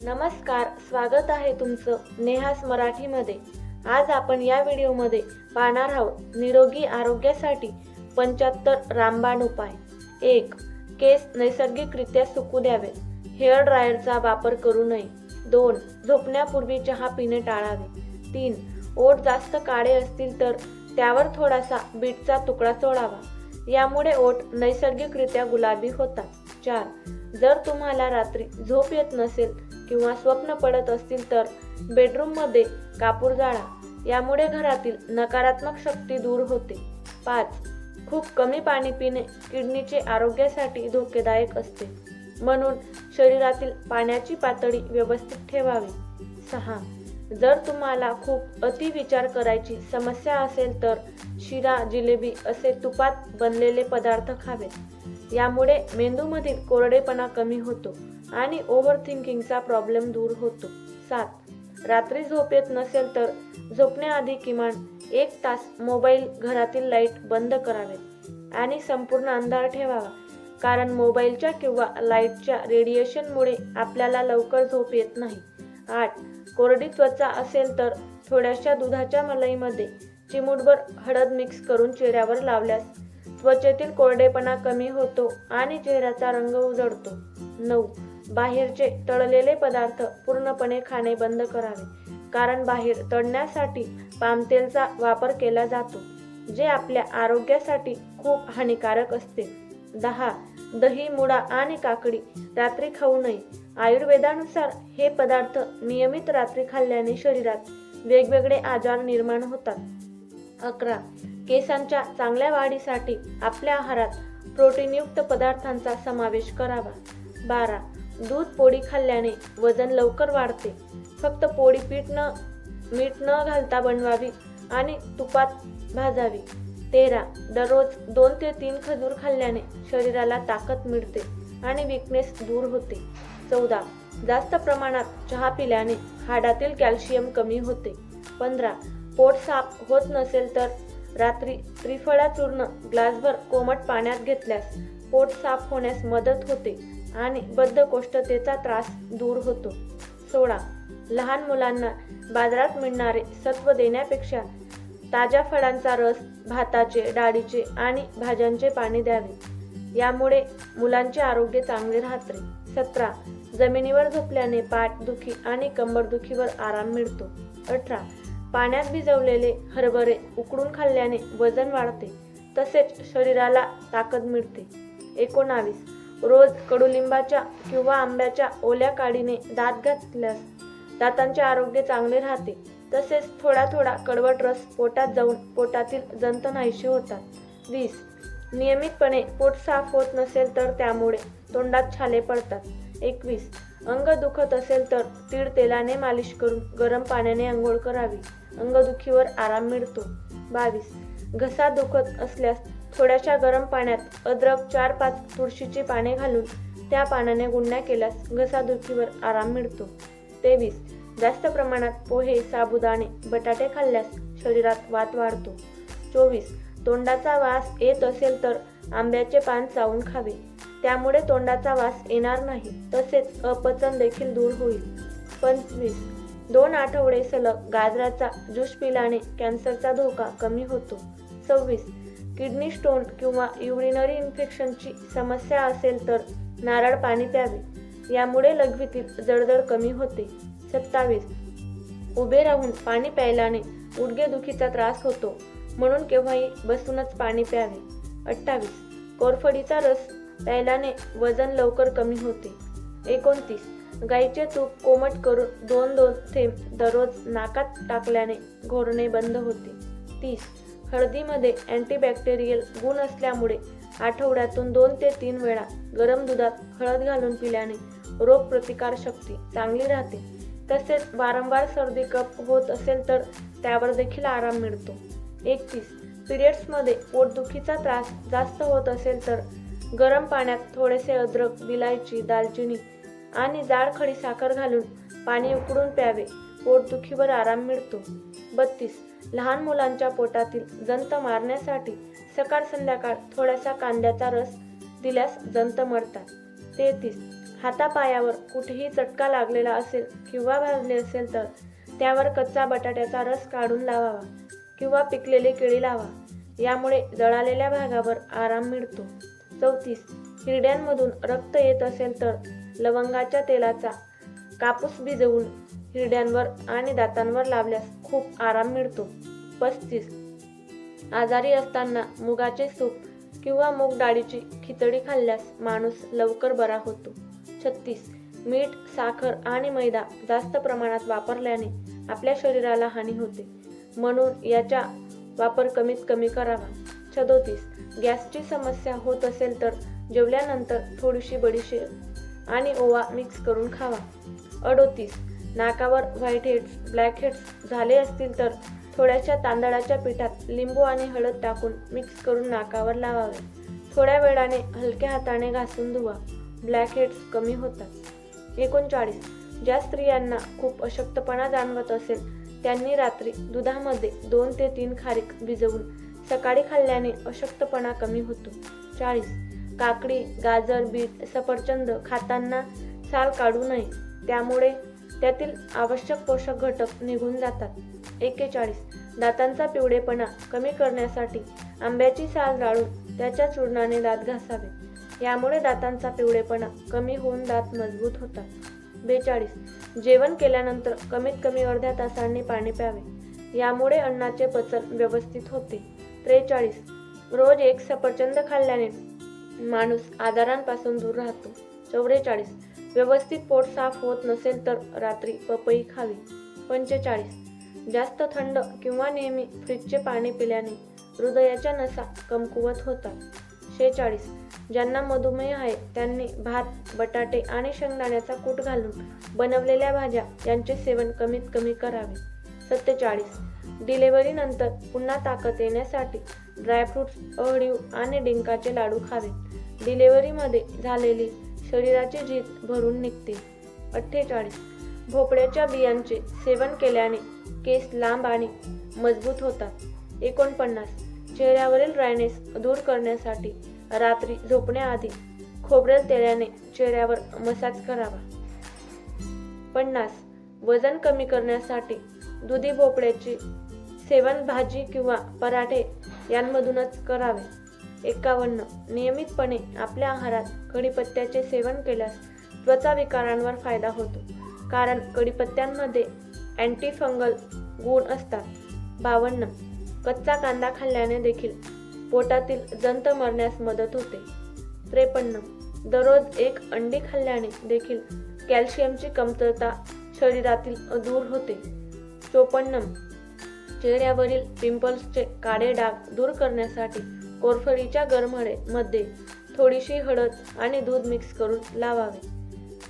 नमस्कार स्वागत आहे तुमचं नेहास मराठीमध्ये. आज आपण या व्हिडिओमध्ये पाहणार आहोत निरोगी आरोग्यासाठी पंच्याहत्तर रामबाण उपाय. एक केस नैसर्गिकरित्या सुकू द्यावे. हेअर ड्रायरचा वापर करू नये. दोन झोपण्यापूर्वी चहा पिणे टाळावे. तीन ओठ जास्त काळे असतील तर त्यावर थोडासा बीटचा तुकडा सोडावा. यामुळे ओठ नैसर्गिकरित्या गुलाबी होतात. चार जर तुम्हाला रात्री झोप येत नसेल किंवा स्वप्न पडत असतील तर बेडरूममध्ये कापूर जाळा. यामुळे घरातील नकारात्मक शक्ती दूर होते. पाच खूप कमी पाणी पिणे किडनीचे आरोग्यासाठी धोकेदायक असते. म्हणून शरीरातील पाण्याची पातळी व्यवस्थित ठेवावी. सहा जर तुम्हाला खूप अतिविचार करायची समस्या असेल तर शिरा जिलेबी असे तुपात बनलेले पदार्थ खावेत यामुळे मेंदूमधील कोरडेपणा कमी होतो. आणि ओव्हर थिंकिंगचा प्रॉब्लेम दूर होतो. सात. रात्री झोप येत नसेल तर झोपण्याआधी किमान एक तास मोबाईल घरातील लाइट बंद करावे आणि संपूर्ण अंधार ठेवावा. कारण मोबाईलच्या किंवा लाईटच्या रेडिएशनमुळे आपल्याला लवकर झोप येत नाही. आठ. कोरडी त्वचा असेल तर थोड्याशा दुधाच्या मलईमध्ये चिमूटभर हळद मिक्स करून चेहऱ्यावर लावल्यास त्वचेतील कोरडेपणा कमी होतो आणि चेहऱ्याचा रंग उजळतो नऊ. बाहेरचे तळलेले पदार्थ पूर्णपणे खाणे बंद करावे. कारण बाहेर तळण्यासाठी पामतेलचा वापर केला जातो जे आपल्या आरोग्यासाठी खूप हानिकारक असते. दहा दही मुळा आणि काकडी रात्री खाऊ नये. आयुर्वेदानुसार हे पदार्थ नियमित रात्री खाल्ल्याने शरीरात वेगवेगळे आजार निर्माण होतात. अकरा केसांच्या चांगल्या वाढीसाठी आपल्या आहारात प्रोटीनयुक्त पदार्थांचा समावेश करावा. बारा दूध पोळी खाल्ल्याने वजन लवकर वाढते. फक्त पोळी पीठ न मीठ न घालता बनवावी आणि तुपात भाजावी. तेरा दररोज दोन ते तीन खजूर खाल्ल्याने शरीराला ताकद मिळते आणि विकनेस दूर होते. चौदा जास्त प्रमाणात चहा पिल्याने हाडातील कॅल्शियम कमी होते. पंधरा पोट साफ होत नसेल तर रात्री त्रिफळा चूर्ण ग्लासभर कोमट पाण्यात घेतल्यास पोट साफ होण्यास मदत होते. आणि बद्धकोष्ठतेचा त्रास दूर होतो. सोळा. लहान मुलांना बाजारात मिळणारे सत्व देण्यापेक्षा ताज्या फळांचा रस भाताचे डाळीचे आणि भाज्यांचे पाणी द्यावे. यामुळे मुलांचे आरोग्य चांगले राहते. सतरा. जमिनीवर झोपल्याने पाठदुखी आणि कंबरदुखीवर आराम मिळतो. अठरा. पाण्यात भिजवलेले हरभरे उकडून खाल्ल्याने वजन वाढते. तसेच शरीराला ताकद मिळते. एकोणावीस. रोज कडुलिंबाच्या किंवा आंब्याच्या ओल्या काडीने दात घातल्यास दातांचे आरोग्य चांगले राहते. तसेच थोडा थोडा कडवट रस पोटात जाऊन पोटातील जंत नाहीशी होतात. वीस. नियमितपणे पोट साफ होत नसेल तर त्यामुळे तोंडात छाले पडतात. एकवीस. अंग दुखत असेल तर तीळ तेलाने मालिश करून गरम पाण्याने आंघोळ करावी. अंगदुखीवर आराम मिळतो. बावीस. घसा दुखत असल्यास थोड्याशा गरम पाण्यात अद्रक चार पाच तुळशीची पाने घालून त्या पानाने गुंड्या केल्यास घसादुखीवर आराम मिळतो. तेवीस. जास्त प्रमाणात पोहे साबुदाणे बटाटे खाल्ल्यास शरीरात वात वाढतो. चोवीस. तोंडाचा वास येत असेल तर आंब्याचे पान चावून खावे. त्यामुळे तोंडाचा वास येणार नाही तसेच अपचन देखील दूर होईल. पंचवीस. दोन आठवडे सलग गाजराचा ज्यूस पिल्याने कॅन्सरचा धोका कमी होतो. सव्वीस. किडनी स्टोन किंवा युरिनरी इन्फेक्शनची समस्या असेल तर नारळ पाणी प्यावे. यामुळे लघवीतील जळजळ कमी होते. सत्तावीस. उभे राहून पाणी प्यायल्याने गुडघेदुखीचा त्रास होतो. म्हणून केव्हाही बसूनच पाणी प्यावे. अठ्ठावीस. कोरफडीचा रस प्यायल्याने वजन लवकर कमी होते. एकोणतीस. गाईचे तूप कोमट करून दोन दोन थेंब दररोज नाकात टाकल्याने घोरणे बंद होते. तीस. हळदीमध्ये अँटीबॅक्टेरियल गुण असल्यामुळे आठवड्यातून दोन ते तीन वेळा गरम दुधात हळद घालून पिल्याने रोगप्रतिकारशक्ती चांगली राहते. तसेच वारंवार सर्दी कप होत असेल तर त्यावर देखील आराम मिळतो. एकतीस पिरियड्समध्ये पोटदुखीचा त्रास जास्त होत असेल तर गरम पाण्यात थोडेसे अद्रक विलायची दालचिनी आणि जाड खडी साखर घालून पाणी उकळून प्यावे. पोटदुखीवर आराम मिळतो. बत्तीस लहान मुलांच्या पोटातील जंत मारण्यासाठी सकाळ संध्याकाळ थोडासा कांद्याचा रस दिल्यास जंत मरतात. तेहतीस. हातापायावर कुठेही चटका लागलेला असेल किंवा भाजले असेल तर त्यावर कच्चा बटाट्याचा रस काढून लावावा किंवा पिकलेले केळी लावा. यामुळे जळालेल्या भागावर आराम मिळतो. चौतीस. हिरड्यांमधून रक्त येत असेल तर लवंगाच्या तेलाचा कापूस भिजवून हिरड्यांवर आणि दातांवर लावल्यास खूप आराम मिळतो. पस्तीस. आजारी असताना मुगाचे सूप किंवा मूग डाळीची खिचडी खाल्ल्यास माणूस लवकर बरा होतो. छत्तीस. मीठ साखर आणि मैदा जास्त प्रमाणात वापरल्याने आपल्या शरीराला हानी होते. म्हणून याचा वापर कमीत कमी करावा. सदोतीस गॅसची समस्या होत असेल तर जेवल्यानंतर थोडीशी बडीशेप आणि ओवा मिक्स करून खावा. अडोतीस. नाकावर व्हाईट हेड्स ब्लॅक हेड्स झाले असतील तर थोड्याशा तांदळाच्या पिठात लिंबू आणि हळद टाकून मिक्स करून नाकावर लावावे. थोड्या वेळाने हलक्या हाताने घासून धुवा. ब्लॅक हेड्स कमी होतात. एकोणचाळीस. ज्या स्त्रियांना खूप अशक्तपणा जाणवत असेल त्यांनी रात्री दुधामध्ये दोन ते तीन खारीक भिजवून सकाळी खाल्ल्याने अशक्तपणा कमी होतो. चाळीस. काकडी गाजर बीट सफरचंद खाताना साल काढू नये. त्यामुळे त्यातील आवश्यक पोषक घटक निघून जातात. एक्केचाळीस दातांचा पिवळेपणा कमी करण्यासाठी आंब्याची साल जाळून त्याच्या चूर्णाने दात घासावे. यामुळे दातांचा पिवळेपणा कमी होऊन दात मजबूत होतात. बेचाळीस. जेवण केल्यानंतर कमीत कमी अर्ध्या तासांनी पाणी प्यावे. यामुळे अन्नाचे पचन व्यवस्थित होते. त्रेचाळीस. रोज एक सफरचंद खाल्ल्याने माणूस आजारांपासून दूर राहतो. चौवेचाळीस. व्यवस्थित पोट साफ होत नसेल तर रात्री पपई खावी. पंचेचाळीस. जास्त थंड किंवा नेहमी फ्रीजचे पाणी पिल्याने हृदयाच्या नसा कमकुवत होतात. शेचाळीस. ज्यांना मधुमेह आहे त्यांनी भात बटाटे आणि शेंगदाण्याचा कूट घालून बनवलेल्या भाज्या यांचे सेवन कमीत कमी करावे. सत्तेचाळीस. डिलेवरीनंतर पुन्हा ताकद येण्यासाठी ड्रायफ्रुट्स अळीव आणि डिंकाचे लाडू खावे. डिलेवरीमध्ये झालेली शरीराची झीज भरून निघते. अठ्ठेचाळीस. भोपळ्याच्या बियांचे सेवन केल्याने केस लांब आणि मजबूत होतात. एकोणपन्नास. चेहऱ्यावरील ड्रायनेस दूर करण्यासाठी रात्री झोपण्याआधी खोबरेल तेलाने चेहऱ्यावर मसाज करावा. पन्नास. वजन कमी करण्यासाठी दुधी भोपळ्याची सेवन भाजी किंवा पराठे यांमधूनच करावे. एकावन्न. नियमितपणे आपल्या आहारात कढीपत्त्याचे सेवन केल्यास त्वचा विकारांवर फायदा होतो. कारण कढीपत्त्यांमध्ये अँटीफंगल गुण असतात. बावन्न. कच्चा कांदा खाल्ल्याने देखील पोटातील जंत मरण्यास मदत होते. त्रेपन्न. दररोज एक अंडी खाल्ल्याने देखील कॅल्शियमची कमतरता शरीरातील दूर होते. चोपन्न. चेहऱ्यावरील पिंपल्सचे काळे डाग दूर करण्यासाठी कोरफडीच्या गरमळेमध्ये थोडीशी हळद आणि दूध मिक्स करून लावावे.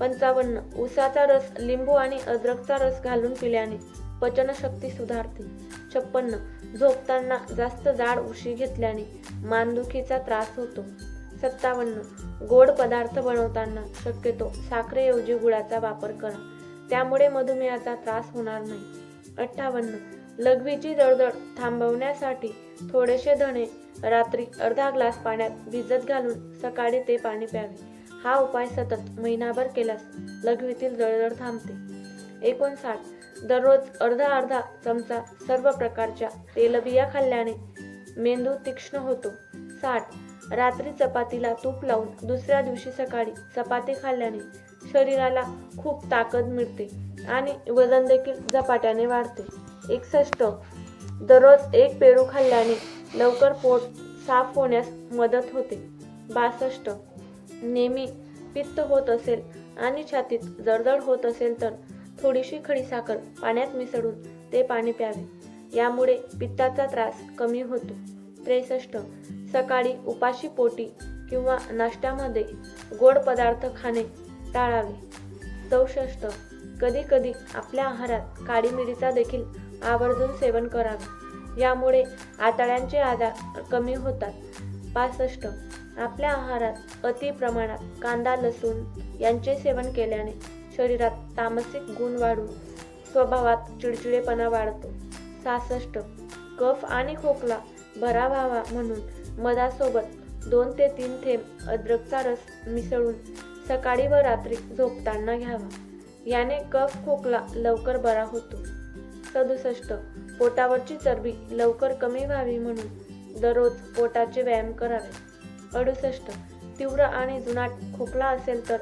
पंचावन्न. उसाचा रस लिंबू आणि अद्रकचा रस घालून पिल्याने पचनशक्ती सुधारते. छप्पन्न. झोपताना जास्त जाड उशी घेतल्याने मानदुखीचा त्रास होतो. सत्तावन्न. गोड पदार्थ बनवताना शक्यतो साखरेऐवजी गुळाचा वापर करा. त्यामुळे मधुमेहाचा त्रास होणार नाही. अठ्ठावन्न. लघवीची जळजळ थांबवण्यासाठी थोडेसे धणे रात्री अर्धा ग्लास पाण्यात भिजत घालून सकाळी ते पाणी प्यावे. हा उपाय सतत महिनाभर केल्यास लघवीतील जळजळ थांबते. एकोणसाठ. दररोज अर्धा अर्धा चमचा सर्व प्रकारच्या तेलबिया खाल्ल्याने मेंदू तीक्ष्ण होतो. साठ. रात्री चपातीला तूप लावून दुसऱ्या दिवशी सकाळी चपाती खाल्ल्याने शरीराला खूप ताकद मिळते आणि वजन देखील झपाट्याने वाढते. एकसष्ट. दररोज एक पेरू खाल्ल्याने लवकर पोट साफ होण्यास मदत होते. बासष्ट. नेहमी पित्त होत असेल आणि छातीत जळजळ होत असेल तर थोडीशी खडीसाखर पाण्यात मिसळून ते पाणी प्यावे. यामुळे पित्ताचा त्रास कमी होतो. त्रेसष्ट. सकाळी उपाशी पोटी किंवा नाश्त्यामध्ये गोड पदार्थ खाणे टाळावे. चौसष्ट. कधी कधी आपल्या आहारात काळी मिरीचा देखील आवर्जून सेवन करावे. यामुळे आतड्यांचे आजार कमी होतात. पासष्ट. आपल्या आहारात अति प्रमाणात कांदा लसूण यांचे सेवन केल्याने शरीरात तामसिक गुण वाढून स्वभावात चिडचिडेपणा वाढतो. सहासष्ट. कफ आणि खोकला बरा व्हावा म्हणून मधासोबत दोन ते तीन थेंब अद्रकचा रस मिसळून सकाळी व रात्री झोपताना घ्यावा. याने कफ खोकला लवकर बरा होतो. सदुसष्ट. पोटावरची चरबी लवकर कमी व्हावी म्हणून दररोज पोटाचे व्यायाम करावे. अडुसष्ट. तीव्र आणि जुनाट खोकला असेल तर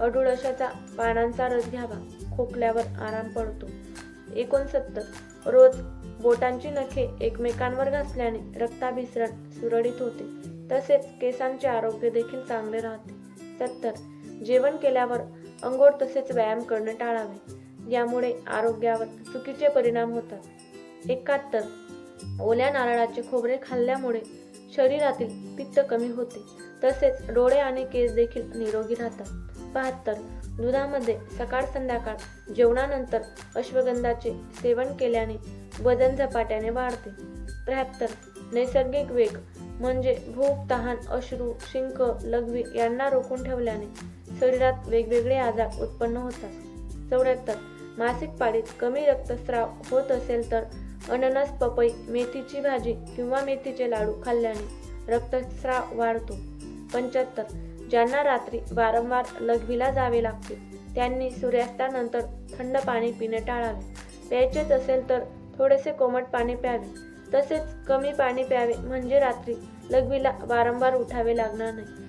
अडुळशाचा पानांचा रस घ्यावा. खोकल्यावर आराम पडतो. एकोणसत्तर. रोज बोटांची नखे एकमेकांवर घासल्याने रक्ताभिसरण सुरळीत होते. तसेच केसांचे आरोग्य देखील चांगले राहते. सत्तर. जेवण केल्यावर अंघोळ तसेच व्यायाम करणे टाळावे. यामुळे आरोग्यावर चुकीचे परिणाम होतात. एकाहत्तर. ओल्या नारळाचे खोबरे खाल्ल्यामुळे शरीरातील पित्त कमी होते. तसेच डोळे आणि केस देखील निरोगी राहतात. बहात्तर. दुधामध्ये सकाळ संध्याकाळ जेवणानंतर अश्वगंधाचे सेवन केल्याने वजन झपाट्याने वाढते. त्र्याहत्तर. नैसर्गिक वेग म्हणजे भूक तहान अश्रू शिंक लघवी यांना रोखून ठेवल्याने शरीरात वेगवेगळे आजार उत्पन्न होतात. चौऱ्याहत्तर. मासिक पाळीत कमी रक्तस्राव होत असेल तर अननस पपई मेथीची भाजी किंवा मेथीचे लाडू खाल्ल्याने रक्तस्राव वाढतो. पंच्याहत्तर. ज्यांना रात्री वारंवार लघवीला जावे लागते त्यांनी सूर्यास्तानंतर थंड पाणी पिणे टाळावे. प्यायचेच असेल तर थोडेसे कोमट पाणी प्यावे. तसेच कमी पाणी प्यावे म्हणजे रात्री लघवीला वारंवार उठावे लागणार नाही.